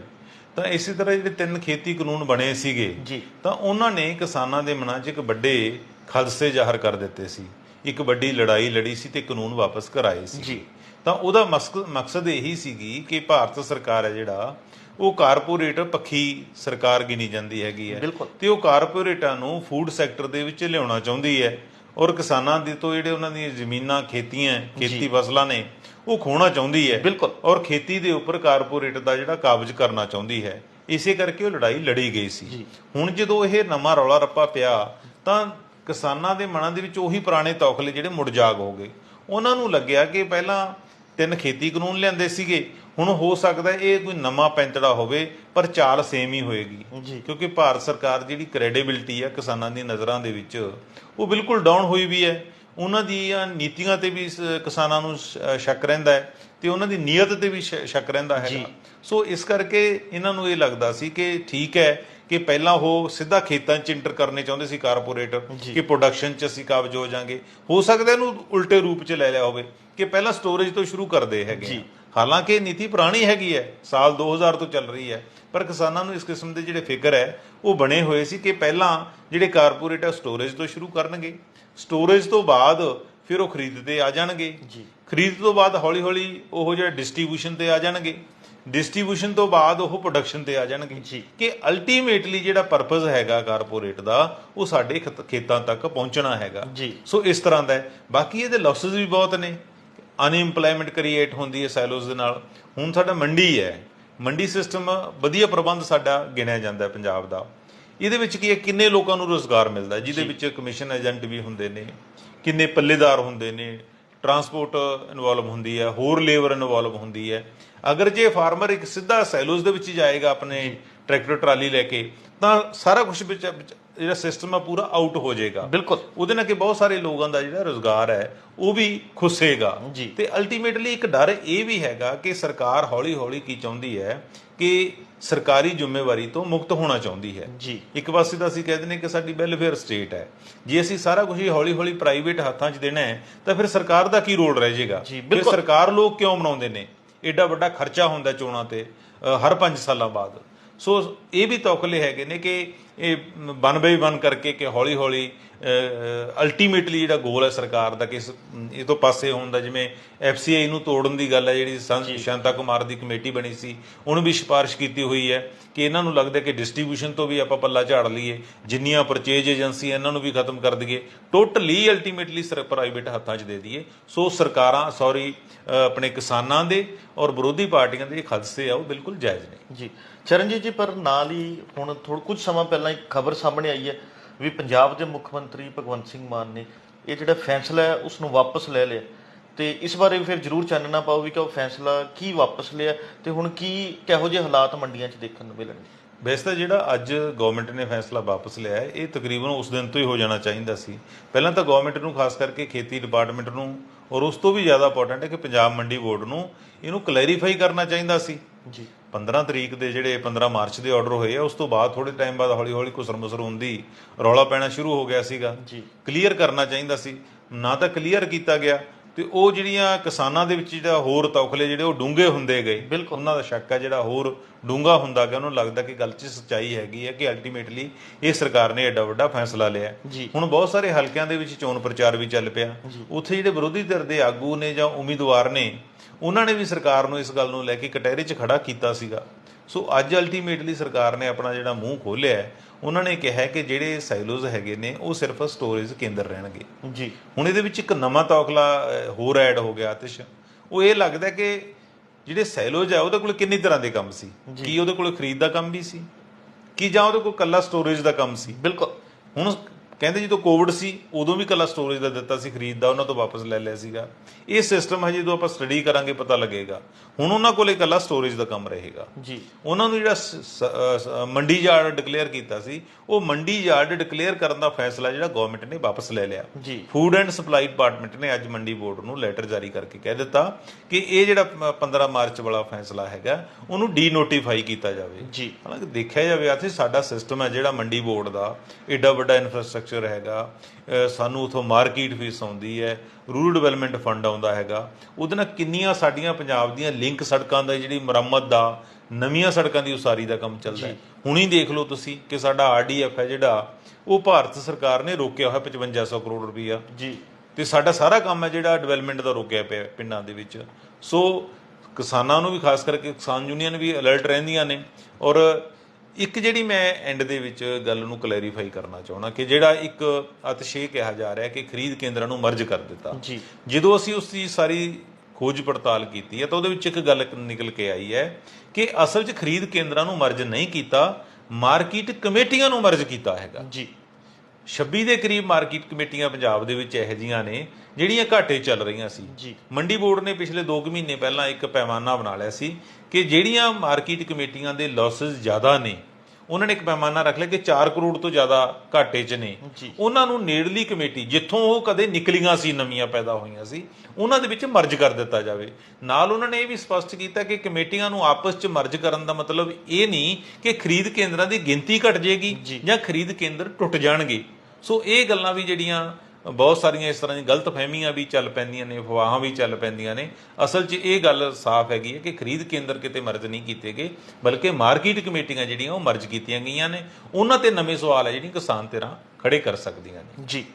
ਤਾਂ ਇਸੇ ਤਰ੍ਹਾਂ ਜਿਹੜੇ ਤਿੰਨ ਖੇਤੀ ਕਾਨੂੰਨ ਬਣੇ ਸੀਗੇ ਜੀ। ਤਾਂ ਉਹਨਾਂ ਨੇ ਕਿਸਾਨਾਂ ਦੇ ਮਨਾਂ 'ਚ ਇੱਕ ਵੱਡੇ ਖਦਸ਼ੇ ਜ਼ਾਹਰ ਕਰ ਦਿੱਤੇ ਸੀ ਇੱਕ ਵੱਡੀ ਲੜਾਈ ਲੜੀ ਸੀ ਤੇ ਕਾਨੂੰਨ ਵਾਪਸ ਕਰਾਏ ਸੀ ਜੀ। ਤਾਂ ਉਹਦਾ ਮਕਸਦ ਇਹੀ ਸੀਗੀ ਕਿ ਭਾਰਤ ਸਰਕਾਰ ਹੈ ਜਿਹੜਾ ਉਹ ਕਾਰਪੋਰੇਟ ਪੱਖੀ ਸਰਕਾਰ ਗਿਣੀ ਜਾਂਦੀ ਹੈਗੀ ਹੈ ਬਿਲਕੁਲ। ਤੇ ਉਹ ਕਾਰਪੋਰੇਟਾਂ ਨੂੰ ਫੂਡ ਸੈਕਟਰ ਦੇ ਵਿੱਚ ਲਿਆਉਣਾ ਚਾਹੁੰਦੀ ਹੈ ਔਰ ਕਿਸਾਨਾਂ ਦੇ ਤੋਂ ਜਿਹੜੇ ਉਹਨਾਂ ਦੀਆਂ ਜ਼ਮੀਨਾਂ ਖੇਤੀਆਂ ਖੇਤੀ ਫਸਲਾਂ ਨੇ ਉਹ ਖੋਣਾ ਚਾਹੁੰਦੀ ਹੈ ਬਿਲਕੁਲ। ਔਰ ਖੇਤੀ ਦੇ ਉੱਪਰ ਕਾਰਪੋਰੇਟ ਦਾ ਜਿਹੜਾ ਕਾਬਜ਼ ਕਰਨਾ ਚਾਹੁੰਦੀ ਹੈ ਇਸੇ ਕਰਕੇ ਉਹ ਲੜਾਈ ਲੜੀ ਗਈ ਸੀ। ਹੁਣ ਜਦੋਂ ਇਹ ਨਵਾਂ ਰੌਲਾ ਰੱਪਾ ਪਿਆ ਤਾਂ ਕਿਸਾਨਾਂ ਦੇ ਮਨਾਂ ਦੇ ਵਿੱਚ ਉਹੀ ਪੁਰਾਣੇ ਤੌਖਲੇ ਜਿਹੜੇ ਮੁੜ ਜਾਗ ਹੋ ਗਏ ਉਹਨਾਂ ਨੂੰ ਲੱਗਿਆ ਕਿ ਪਹਿਲਾਂ ਤਿੰਨ ਖੇਤੀ ਕਾਨੂੰਨ ਲਿਆਂਦੇ ਸੀਗੇ ਹੁਣ ਹੋ ਸਕਦਾ ਇਹ ਕੋਈ ਨਵਾਂ ਪੈਂਤੜਾ ਹੋਵੇ ਪਰ ਚਾਲ ਸੇਮ ਹੀ ਹੋਏਗੀ। ਕਿਉਂਕਿ ਭਾਰਤ ਸਰਕਾਰ ਜਿਹੜੀ ਕ੍ਰੈਡੀਬਿਲਟੀ ਆ ਕਿਸਾਨਾਂ ਦੀ ਨਜ਼ਰਾਂ ਦੇ ਵਿੱਚ ਉਹ ਬਿਲਕੁਲ ਡਾਊਨ ਹੋਈ ਵੀ ਹੈ। ਉਹਨਾਂ ਦੀਆਂ ਨੀਤੀਆਂ ਤੇ ਵੀ ਕਿਸਾਨਾਂ ਨੂੰ ਸ਼ੱਕ ਰਹਿੰਦਾ ਹੈ ਤੇ ਉਹਨਾਂ ਦੀ ਨੀਅਤ ਤੇ ਵੀ ਸ਼ੱਕ ਰਹਿੰਦਾ ਹੈਗਾ। ਸੋ ਇਸ ਕਰਕੇ ਇਹਨਾਂ ਨੂੰ ਇਹ ਲੱਗਦਾ ਸੀ ਕਿ ਠੀਕ ਹੈ ਕਿ ਪਹਿਲਾਂ ਉਹ ਸਿੱਧਾ ਖੇਤਾਂ 'ਚ ਇੰਟਰ ਕਰਨੇ ਚਾਹੁੰਦੇ ਸੀ ਕਾਰਪੋਰੇਟਰ ਕਿ ਪ੍ਰੋਡਕਸ਼ਨ 'ਚ ਅਸੀਂ ਕਾਬਜ ਹੋ ਜਾਾਂਗੇ। ਹੋ ਸਕਦਾ ਇਹਨੂੰ ਉਲਟੇ ਰੂਪ 'ਚ ਲੈ ਲਿਆ ਹੋਵੇ ਕਿ ਪਹਿਲਾਂ ਸਟੋਰੇਜ ਤੋਂ ਸ਼ੁਰੂ ਕਰਦੇ ਹੈਗੇ। ਹਾਲਾਂਕਿ ਇਹ ਨੀਤੀ ਪੁਰਾਣੀ ਹੈਗੀ ਹੈ ਸਾਲ 2000 ਤੋਂ ਚੱਲ ਰਹੀ ਹੈ ਪਰ ਕਿਸਾਨਾਂ ਨੂੰ ਇਸ ਕਿਸਮ ਦੇ ਜਿਹੜੇ ਫਿਕਰ ਹੈ ਉਹ ਬਣੇ ਹੋਏ ਸੀ ਕਿ ਪਹਿਲਾਂ ਜਿਹੜੇ ਕਾਰਪੋਰੇਟ ਹੈ ਸਟੋਰੇਜ ਤੋਂ ਸ਼ੁਰੂ ਕਰਨਗੇ। ਸਟੋਰੇਜ ਤੋਂ ਬਾਅਦ ਫਿਰ ਉਹ ਖਰੀਦ ਤੇ ਆ ਜਾਣਗੇ। ਜੀ। ਖਰੀਦ ਤੋਂ ਬਾਅਦ ਹੌਲੀ ਹੌਲੀ ਉਹ ਜਿਹੜਾ ਡਿਸਟ੍ਰੀਬਿਊਸ਼ਨ ਤੇ ਆ ਜਾਣਗੇ। ਡਿਸਟ੍ਰੀਬਿਊਸ਼ਨ ਤੋਂ ਬਾਅਦ ਉਹ ਪ੍ਰੋਡਕਸ਼ਨ ਤੇ ਆ ਜਾਣਗੇ। ਜੀ। ਕਿ ਅਲਟੀਮੇਟਲੀ ਜਿਹੜਾ ਪਰਪਸ ਹੈਗਾ ਕਾਰਪੋਰੇਟ ਦਾ ਉਹ ਸਾਡੇ ਖੇਤ- ਤੱਕ ਪਹੁੰਚਣਾ ਹੈਗਾ। ਜੀ। ਸੋ ਇਸ ਤਰ੍ਹਾਂ ਦਾ ਬਾਕੀ ਇਹਦੇ ਲਾਸਸ ਵੀ ਬਹੁਤ ਨੇ। ਅਨਇੰਪਲੋਇਮੈਂਟ ਕ੍ਰੀਏਟ ਹੁੰਦੀ ਹੈ ਸੈਲੋਜ਼ ਦੇ ਨਾਲ। ਹੁਣ ਸਾਡਾ ਮੰਡੀ ਹੈ। ਮੰਡੀ ਸਿਸਟਮ ਵਧੀਆ ਪ੍ਰਬੰਧ ਸਾਡਾ ਗਿਣਿਆ ਜਾਂਦਾ ਪੰਜਾਬ ਦਾ। ਇਹਦੇ ਵਿੱਚ ਕੀ ਹੈ? ਕਿੰਨੇ ਲੋਕਾਂ ਨੂੰ ਰੋਜ਼ਗਾਰ ਮਿਲਦਾ ਜਿਹਦੇ ਵਿੱਚ ਕਮਿਸ਼ਨ ਏਜੰਟ ਵੀ ਹੁੰਦੇ ਨੇ। ਕਿੰਨੇ ਪੱਲੇਦਾਰ ਹੁੰਦੇ ਨੇ। ਟਰਾਂਸਪੋਰਟ ਇਨਵੋਲਵ ਹੁੰਦੀ ਹੈ। ਹੋਰ ਲੇਬਰ ਇਨਵੋਲਵ ਹੁੰਦੀ ਹੈ। ਅਗਰ ਜੇ ਫਾਰਮਰ ਇੱਕ ਸਿੱਧਾ ਸੈਲੋਜ਼ ਦੇ ਵਿੱਚ ਹੀ ਜਾਏਗਾ ਆਪਣੇ ਟਰੈਕਟਰ ਟਰਾਲੀ ਲੈ ਕੇ ਤਾਂ ਸਾਰਾ ਕੁਝ ਵਿੱਚ ਜਿਹੜਾ ਸਿਸਟਮ ਆ ਪੂਰਾ ਆਊਟ ਹੋ ਜਾਏਗਾ। ਬਿਲਕੁਲ। ਉਹਦੇ ਨਾਲ ਕਿ ਬਹੁਤ ਸਾਰੇ ਲੋਕਾਂ ਦਾ ਜਿਹੜਾ ਰੋਜ਼ਗਾਰ ਹੈ ਉਹ ਵੀ ਖੁੱਸੇਗਾ। ਤੇ ਅਲਟੀਮੇਟਲੀ ਇੱਕ ਡਰ ਇਹ ਵੀ ਹੈਗਾ ਕਿ ਸਰਕਾਰ ਹੌਲੀ-ਹੌਲੀ ਕੀ ਚਾਹੁੰਦੀ ਹੈ ਕਿ ਸਰਕਾਰੀ ਜ਼ਿੰਮੇਵਾਰੀ ਤੋਂ ਮੁਕਤ ਹੋਣਾ ਚਾਹੁੰਦੀ ਹੈ। ਜੀ। ਇੱਕ ਪਾਸੇ ਤਾਂ ਅਸੀਂ ਕਹਿੰਦੇ ਨੇ ਕਿ ਸਾਡੀ ਵੈਲਫੇਅਰ ਸਟੇਟ ਹੈ। ਜੇ ਅਸੀਂ ਸਾਰਾ ਕੁਝ ਹੌਲੀ-ਹੌਲੀ ਪ੍ਰਾਈਵੇਟ ਹੱਥਾਂ 'ਚ ਦੇਣਾ ਹੈ ਤਾਂ ਫਿਰ ਸਰਕਾਰ ਦਾ ਕੀ ਰੋਲ ਰਹਿ ਜਾਏਗਾ? ਫਿਰ। ਸਰਕਾਰ ਲੋਕ ਕਿਉਂ ਬਣਾਉਂਦੇ ਨੇ? ਐਡਾ ਵੱਡਾ ਖਰਚਾ ਹੁੰਦਾ ਚੋਣਾਂ ਤੇ ਹਰ 5 ਸਾਲਾਂ ਬਾਅਦ। ਸੋ ਇਹ ਵੀ ਤੌਕਲੇ ਹੈਗੇ ਨੇ ਕਿ ਇਹ ਵਨ ਬਾਈ ਵਨ ਕਰਕੇ ਕਿ ਹੌਲੀ ਹੌਲੀ ਅਲਟੀਮੇਟਲੀ ਜਿਹੜਾ ਗੋਲ ਹੈ ਸਰਕਾਰ ਦਾ ਕਿ ਇਹ ਤੋਂ ਪਾਸੇ ਹੋਣ ਦਾ ਜਿਵੇਂ ਐਫਸੀਆਈ ਨੂੰ ਤੋੜਨ ਦੀ ਗੱਲ ਹੈ ਜਿਹੜੀ ਸੰਤ ਕੁਮਾਰ ਦੀ ਕਮੇਟੀ ਬਣੀ ਸੀ ਉਹਨੂੰ ਵੀ ਸਿਫਾਰਿਸ਼ ਕੀਤੀ ਹੋਈ ਹੈ ਕਿ ਇਹਨਾਂ ਨੂੰ ਲੱਗਦਾ ਕਿ ਡਿਸਟ੍ਰੀਬਿਊਸ਼ਨ ਤੋਂ ਵੀ ਆਪਾਂ ਪੱਲਾ ਝਾੜ ਲਈਏ ਜਿੰਨੀਆਂ ਪਰਚੇਜ ਏਜੰਸੀ ਇਹਨਾਂ ਨੂੰ ਵੀ ਖਤਮ ਕਰ ਦਈਏ ਟੋਟਲੀ ਅਲਟੀਮੇਟਲੀ ਸਰ ਪ੍ਰਾਈਵੇਟ ਹੱਥਾਂ 'ਚ ਦੇ ਦਈਏ। ਸੋ ਸਰਕਾਰਾਂ ਸੌਰੀ ਆਪਣੇ ਕਿਸਾਨਾਂ ਦੇ ਔਰ ਵਿਰੋਧੀ ਪਾਰਟੀਆਂ ਦੇ ਖਦਸੇ ਆ ਉਹ ਬਿਲਕੁਲ ਜਾਇਜ਼ ਨੇ। ਜੀ। ਚਰਨਜੀਤ ਜੀ ਪਰ ਨਾਲ ਹੀ ਹੁਣ ਥੋੜਾ ਕੁਝ ਸਮਾਂ ਪਹਿਲਾਂ ਇੱਕ ਖਬਰ ਸਾਹਮਣੇ ਆਈ ਹੈ ਵੀ ਪੰਜਾਬ ਦੇ ਮੁੱਖ ਮੰਤਰੀ ਭਗਵੰਤ ਸਿੰਘ ਮਾਨ ਨੇ ਇਹ ਜਿਹੜਾ ਫੈਸਲਾ ਹੈ ਉਸ ਨੂੰ ਵਾਪਸ ਲੈ ਲਿਆ। ਤੇ ਇਸ ਬਾਰੇ ਵੀ ਫਿਰ ਜ਼ਰੂਰ ਚਾਨਣਾ ਪਾਓ ਵੀ ਕਿ ਉਹ ਫੈਸਲਾ ਕੀ ਵਾਪਸ ਲਿਆ ਤੇ ਹੁਣ ਕੀ ਕਿਹੋ ਜਿਹੇ ਹਾਲਾਤ ਮੰਡੀਆਂ 'ਚ ਦੇਖਣ ਨੂੰ ਮਿਲਣਗੇ। ਵੈਸੇ ਤਾਂ ਜਿਹੜਾ ਅੱਜ ਗਵਰਨਮੈਂਟ ਨੇ ਫੈਸਲਾ ਵਾਪਸ ਲਿਆ ਹੈ ਇਹ ਤਕਰੀਬਨ ਉਸ ਦਿਨ ਤੋਂ ਹੀ ਹੋ ਜਾਣਾ ਚਾਹੀਦਾ ਸੀ। ਪਹਿਲਾਂ ਤਾਂ ਗਵਰਨਮੈਂਟ ਨੂੰ ਖਾਸ ਕਰਕੇ ਖੇਤੀ ਡਿਪਾਰਟਮੈਂਟ ਨੂੰ ਔਰ ਉਸ ਤੋਂ ਵੀ ਜ਼ਿਆਦਾ ਇੰਪੋਰਟੈਂਟ ਹੈ ਕਿ ਪੰਜਾਬ ਮੰਡੀ ਬੋਰਡ ਨੂੰ ਇਹਨੂੰ ਕਲੈਰੀਫਾਈ ਕਰਨਾ ਚਾਹੀਦਾ ਸੀ। ਜੀ। 15 ਤਰੀਕ ਦੇ ਜਿਹੜੇ 15 ਮਾਰਚ ਦੇ ਆਰਡਰ ਹੋਏ ਆ ਉਸ ਤੋਂ ਬਾਅਦ ਥੋੜੇ ਟਾਈਮ ਬਾਅਦ ਹੌਲੀ ਹੌਲੀ ਕੁਸਰ ਮੁਸਰ ਹੁੰਦੀ ਰੌਲਾ ਪੈਣਾ ਸ਼ੁਰੂ ਹੋ ਗਿਆ ਸੀਗਾ ਜੀ। ਕਲੀਅਰ ਕਰਨਾ ਚਾਹੀਦਾ ਸੀ ਨਾ ਤਾਂ ਕਲੀਅਰ ਕੀਤਾ ਗਿਆ ਤੇ ਉਹ ਜਿਹੜੀਆਂ ਕਿਸਾਨਾਂ ਦੇ ਵਿੱਚ ਜਿਹੜਾ ਹੋਰ ਤੌਖਲੇ ਜਿਹੜੇ ਉਹ ਡੂੰਘੇ ਹੁੰਦੇ ਗਏ ਬਿਲਕੁਲ। ਉਹਨਾਂ ਦਾ ਸ਼ੱਕ ਹੈ ਜਿਹੜਾ ਹੋਰ ਡੂੰਘਾ ਹੁੰਦਾ ਗਿਆ ਉਹਨੂੰ ਲੱਗਦਾ ਕਿ ਗੱਲ 'ਚ ਸੱਚਾਈ ਹੈਗੀ ਹੈ ਕਿ ਅਲਟੀਮੇਟਲੀ ਇਹ ਸਰਕਾਰ ਨੇ ਐਡਾ ਵੱਡਾ ਫੈਸਲਾ ਲਿਆ। ਹੁਣ ਬਹੁਤ ਸਾਰੇ ਹਲਕਿਆਂ ਦੇ ਵਿੱਚ ਚੋਣ ਪ੍ਰਚਾਰ ਵੀ ਚੱਲ ਪਿਆ ਉੱਥੇ ਜਿਹੜੇ ਵਿਰੋਧੀ ਧਿਰ ਦੇ ਆਗੂ ਨੇ ਜਾਂ ਉਮੀਦਵਾਰ ਨੇ ਉਹਨਾਂ ਨੇ ਵੀ ਸਰਕਾਰ ਨੂੰ ਇਸ ਗੱਲ ਨੂੰ ਲੈ ਕੇ ਕਟਹਿਰੇ 'ਚ ਖੜਾ ਕੀਤਾ ਸੀਗਾ। ਸੋ ਅੱਜ ਅਲਟੀਮੇਟਲੀ ਸਰਕਾਰ ਨੇ ਆਪਣਾ ਜਿਹੜਾ ਮੂੰਹ ਖੋਲ੍ਹਿਆ ਹੈ ਉਹਨਾਂ ਨੇ ਕਿਹਾ ਕਿ ਜਿਹੜੇ ਸਾਈਲੋਜ਼ ਹੈਗੇ ਨੇ ਉਹ ਸਿਰਫ ਸਟੋਰੇਜ ਕੇਂਦਰ ਰਹਿਣਗੇ। ਜੀ। ਹੁਣ ਇਹਦੇ ਵਿੱਚ ਇੱਕ ਨਵਾਂ ਤੌਖਲਾ ਹੋਰ ਐਡ ਹੋ ਗਿਆ ਆਤਿਸ਼। ਉਹ ਇਹ ਲੱਗਦਾ ਕਿ ਜਿਹੜੇ ਸੈਲੋਜ ਆ ਉਹਦੇ ਕੋਲ ਕਿੰਨੀ ਤਰ੍ਹਾਂ ਦੇ ਕੰਮ ਸੀ? ਕੀ ਉਹਦੇ ਕੋਲ ਖਰੀਦ ਦਾ ਕੰਮ ਵੀ ਸੀ? ਕੀ ਜਾਂ ਉਹਦੇ ਕੋਲ ਕੱਲਾ ਸਟੋਰੇਜ ਦਾ ਕੰਮ ਸੀ? ਬਿਲਕੁਲ। ਹੁਣ ਕਹਿੰਦੇ ਜਦੋਂ ਕੋਵਿਡ ਸੀ ਉਦੋਂ ਵੀ ਕੱਲਾ ਸਟੋਰੇਜ ਦਾ ਦਿੱਤਾ ਸੀ ਖਰੀਦ ਦਾ ਉਹਨਾਂ ਤੋਂ ਵਾਪਸ ਲੈ ਲਿਆ ਸੀਗਾ। ਇਹ ਸਿਸਟਮ ਹਜੇ ਜਦੋਂ ਆਪਾਂ ਸਟੱਡੀ ਕਰਾਂਗੇ ਪਤਾ ਲੱਗੇਗਾ। ਹੁਣ ਉਹਨਾਂ ਕੋਲੇ ਕੱਲਾ ਸਟੋਰੇਜ ਦਾ ਕੰਮ ਰਹੇਗਾ। ਜੀ। ਉਹਨਾਂ ਨੂੰ ਜਿਹੜਾ ਮੰਡੀ ਯਾਰਡ ਡਿਕਲੇਅਰ ਕੀਤਾ ਸੀ ਉਹ ਮੰਡੀ ਯਾਰਡ ਡਿਕਲੇਅਰ ਕਰਨ ਦਾ ਫੈਸਲਾ ਜਿਹੜਾ ਗਵਰਨਮੈਂਟ ਨੇ ਵਾਪਸ ਲੈ ਲਿਆ। ਜੀ। ਫੂਡ ਐਂਡ ਸਪਲਾਈ ਡਿਪਾਰਟਮੈਂਟ ਨੇ ਅੱਜ ਮੰਡੀ ਬੋਰਡ ਨੂੰ ਲੈਟਰ ਜਾਰੀ ਕਰਕੇ ਕਹਿ ਦਿੱਤਾ ਕਿ ਇਹ ਜਿਹੜਾ ਪ- 15 ਮਾਰਚ ਵਾਲਾ ਫੈਸਲਾ ਹੈਗਾ ਉਹਨੂੰ ਡੀ ਨੋਟੀਫਾਈ ਕੀਤਾ ਜਾਵੇ। ਜੀ। ਹਾਲਾਂਕਿ ਦੇਖਿਆ ਜਾਵੇ ਆਥੇ ਸਾਡਾ ਸਿਸਟਮ ਹੈ ਜਿਹੜਾ ਮੰਡੀ ਬੋਰਡ ਦਾ ਏਡਾ ਵੱਡਾ ਇਨਫਰਾਸਟ੍ਰਕਚਰ ਹੈਗਾ ਅਹ ਸਾਨੂੰ ਉਥੋਂ ਮਾਰਕੀਟ ਫੀਸ ਆਉਂਦੀ ਹੈ ਰੂਰਲ ਡਿਵੈਲਪਮੈਂਟ ਫੰਡ ਆਉਂਦਾ ਹੈਗਾ। ਉਹਦੇ ਨਾਲ ਕਿੰਨੀਆਂ ਸਾਡੀਆਂ ਪੰਜਾਬ ਦੀਆਂ ਲਿੰਕ ਸੜਕਾਂ ਦਾ ਜਿਹੜੀ ਮੁਰੰਮਤ ਦਾ ਨਵੀਆਂ ਸੜਕਾਂ ਦੀ ਉਸਾਰੀ ਦਾ ਕੰਮ ਚੱਲਦਾ ਹੈ। ਹੁਣੀ ਦੇਖ ਲਓ ਤੁਸੀਂ ਕਿ ਸਾਡਾ ਆਰਡੀਐਫ ਹੈ ਜਿਹੜਾ ਉਹ ਭਾਰਤ ਸਰਕਾਰ ਨੇ ਰੋਕਿਆ ਹੋਇਆ 5500 ਕਰੋੜ ਰੁਪਈਆ। ਜੀ। ਤੇ ਸਾਡਾ ਸਾਰਾ ਕੰਮ ਹੈ ਜਿਹੜਾ ਡਿਵੈਲਪਮੈਂਟ ਦਾ ਰੁਕਿਆ ਪਿਆ ਪਿੰਡਾਂ ਦੇ ਵਿੱਚ। ਸੋ ਕਿਸਾਨਾਂ ਨੂੰ ਵੀ ਖਾਸ ਕਰਕੇ ਕਿਸਾਨ ਯੂਨੀਅਨ ਵੀ ਅਲਰਟ ਰਹਿੰਦੀਆਂ ਨੇ ਔਰ ਇੱਕ ਜਿਹੜੀ ਮੈਂ ਐਂਡ ਦੇ ਵਿੱਚ ਗੱਲ ਨੂੰ ਕਲੈਰੀਫਾਈ ਕਰਨਾ ਚਾਹੁੰਦਾ ਕਿ ਜਿਹੜਾ ਇੱਕ ਅਤਿਸ਼ੇ ਕਿਹਾ ਜਾ ਰਿਹਾ ਕਿ ਖਰੀਦ ਕੇਂਦਰਾਂ ਨੂੰ ਮਰਜ ਕਰ ਦਿੱਤਾ। ਜੀ। ਜਦੋਂ ਅਸੀਂ ਉਸ ਦੀ ਸਾਰੀ ਖੋਜ ਪੜਤਾਲ ਕੀਤੀ ਹੈ ਤਾਂ ਉਹਦੇ ਵਿੱਚ ਇੱਕ ਗੱਲ ਨਿਕਲ ਕੇ ਆਈ ਹੈ ਕਿ ਅਸਲ 'ਚ ਖਰੀਦ ਕੇਂਦਰਾਂ ਨੂੰ ਮਰਜ ਨਹੀਂ ਕੀਤਾ ਮਾਰਕੀਟ ਕਮੇਟੀਆਂ ਨੂੰ ਮਰਜ ਕੀਤਾ ਹੈਗਾ। ਜੀ। 26 ਦੇ ਕਰੀਬ ਮਾਰਕੀਟ ਕਮੇਟੀਆਂ ਪੰਜਾਬ ਦੇ ਵਿੱਚ ਇਹੋ ਜਿਹੀਆਂ ਨੇ ਜਿਹੜੀਆਂ ਘਾਟੇ ਚੱਲ ਰਹੀਆਂ ਸੀ। ਮੰਡੀ ਬੋਰਡ ਨੇ ਪਿਛਲੇ 2 ਮਹੀਨੇ ਪਹਿਲਾਂ ਇੱਕ ਪੈਮਾਨਾ ਬਣਾ ਲਿਆ ਸੀ ਕਿ ਜਿਹੜੀਆਂ ਮਾਰਕੀਟ ਕਮੇਟੀਆਂ ਦੇ ਲਾਸਸ ਜ਼ਿਆਦਾ ਨੇ ਉਹਨਾਂ ਨੇ ਇੱਕ ਪੈਮਾਨਾ ਰੱਖ ਲਿਆ ਕਿ 4 ਕਰੋੜ ਤੋਂ ਜ਼ਿਆਦਾ ਘਾਟੇ 'ਚ ਨੇ। ਉਹਨਾਂ ਨੂੰ ਨੇੜਲੀ ਕਮੇਟੀ ਜਿੱਥੋਂ ਉਹ ਕਦੇ ਨਿਕਲੀਆਂ ਸੀ ਨਵੀਆਂ ਪੈਦਾ ਹੋਈਆਂ ਸੀ ਉਹਨਾਂ ਦੇ ਵਿੱਚ ਮਰਜ ਕਰ ਦਿੱਤਾ ਜਾਵੇ। ਨਾਲ ਉਹਨਾਂ ਨੇ ਇਹ ਵੀ ਸਪਸ਼ਟ ਕੀਤਾ ਕਿ ਕਮੇਟੀਆਂ ਨੂੰ ਆਪਸ 'ਚ ਮਰਜ ਕਰਨ ਦਾ ਮਤਲਬ ਇਹ ਨਹੀਂ ਕਿ ਖਰੀਦ ਕੇਂਦਰਾਂ ਦੀ ਗਿਣਤੀ ਘਟ ਜਾਏਗੀ। ਜਾਂ ਖਰੀਦ ਕੇਂਦਰ ਟੁੱਟ ਜਾਣਗੇ। ਸੋ ਇਹ ਗੱਲਾਂ ਵੀ ਜਿਹੜੀਆਂ ਬਹੁਤ ਸਾਰੀਆਂ ਇਸ ਤਰ੍ਹਾਂ ਦੀਆਂ ਗਲਤ ਫਹਿਮੀਆਂ ਵੀ ਚੱਲ ਪੈਂਦੀਆਂ ਨੇ, ਅਫਵਾਹਾਂ ਵੀ ਚੱਲ ਪੈਂਦੀਆਂ ਨੇ। ਅਸਲ 'ਚ ਇਹ ਗੱਲ ਸਾਫ਼ ਹੈਗੀ ਹੈ ਕਿ ਖਰੀਦ ਕੇਂਦਰ ਕਿਤੇ ਮਰਜ ਨਹੀਂ ਕੀਤੇ ਗਏ, ਬਲਕਿ ਮਾਰਕੀਟ ਕਮੇਟੀਆਂ ਜਿਹੜੀਆਂ ਉਹ ਮਰਜ ਕੀਤੀਆਂ ਗਈਆਂ ਨੇ। ਉਹਨਾਂ ਤੇ ਨਵੇਂ ਸਵਾਲ ਹੈ ਜਿਹੜੀ ਕਿਸਾਨ ਧਿਰਾਂ ਖੜੇ ਕਰ ਸਕਦੀਆਂ ਨੇ। ਜੀ।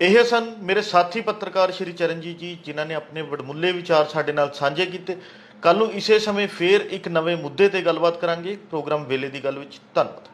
ਇਹ ਸਨ ਮੇਰੇ ਸਾਥੀ ਪੱਤਰਕਾਰ ਸ਼੍ਰੀ ਚਰਨਜੀਤ ਜੀ, ਜਿਨ੍ਹਾਂ ਨੇ ਆਪਣੇ ਵਡਮੁੱਲੇ ਵਿਚਾਰ ਸਾਡੇ ਨਾਲ ਸਾਂਝੇ ਕੀਤੇ। ਕੱਲ ਨੂੰ ਇਸੇ ਸਮੇਂ ਫੇਰ ਇੱਕ ਨਵੇਂ ਮੁੱਦੇ ਤੇ ਗੱਲਬਾਤ ਕਰਾਂਗੇ। ਪ੍ਰੋਗਰਾਮ ਵੇਲੇ ਦੀ ਗੱਲ ਵਿੱਚ ਧੰਨਵਾਦ।